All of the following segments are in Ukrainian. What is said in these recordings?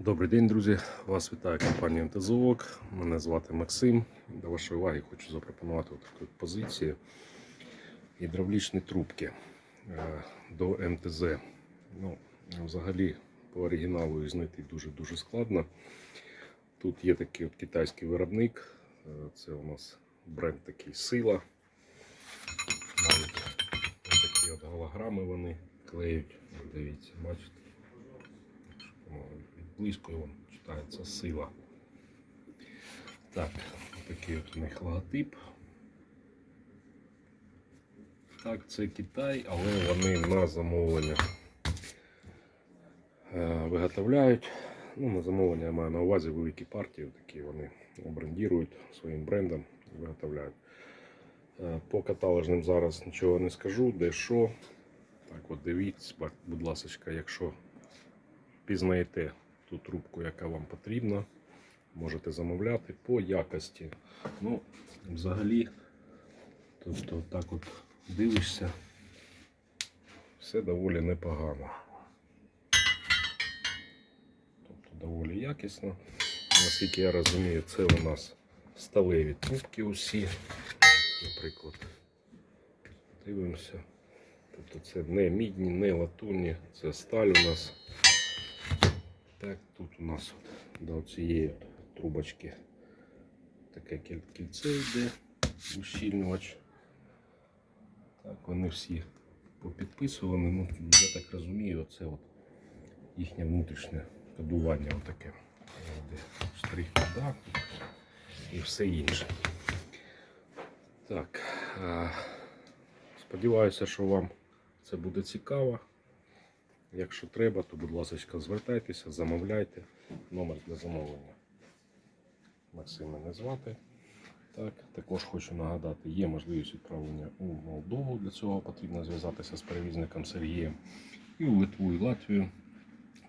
Добрий день, друзі! Вас вітає компанія МТЗОК. Мене звати Максим. До вашої уваги хочу запропонувати таку позицію гідравлічні трубки е, до МТЗ. Ну, взагалі, по оригіналу їх знайти дуже-дуже складно. Тут є такий от китайський виробник. Е, Це у нас бренд такий сила. Навіть такі от голограми вони клеють. Дивіться, бачите. Близько вон читається сила. Так, такий от у них логотип. Так, це Китай, але вони на замовлення е, виготовляють. Ну, на замовлення я маю на увазі великі партії, такі вони брендують своїм брендом і виготовляють. Е, По каталожним зараз нічого не скажу, де що. Так от дивіться, будь ласка, якщо пізнаєте ту трубку, яка вам потрібна, можете замовляти по якості. Ну, взагалі, тобто так от дивишся, все доволі непогано. Тобто доволі якісно. Наскільки я розумію, це у нас сталеві трубки усі. Наприклад, дивимося. Тобто це не мідні, не латунні, це сталь у нас. Так, тут у нас от до цієї от трубочки таке кіль- кільце йде, ущільнювач. Так, вони всі попідписувані. Ну, я так розумію, це от їхнє внутрішнє кодування отаке. Штрих вода і все інше. Так. Сподіваюся, що вам це буде цікаво. Якщо треба, то будь ласка, звертайтеся, замовляйте. Номер для замовлення. Максим мене звати. Так, також хочу нагадати, є можливість відправлення у Молдову. Для цього потрібно зв'язатися з перевізником Сергієм і у Литву, і Латвію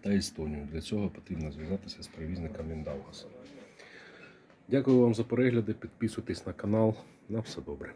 та Естонію. Для цього потрібно зв'язатися з перевізником Міндаугасом. Дякую вам за перегляди. Підписуйтесь на канал. На все добре.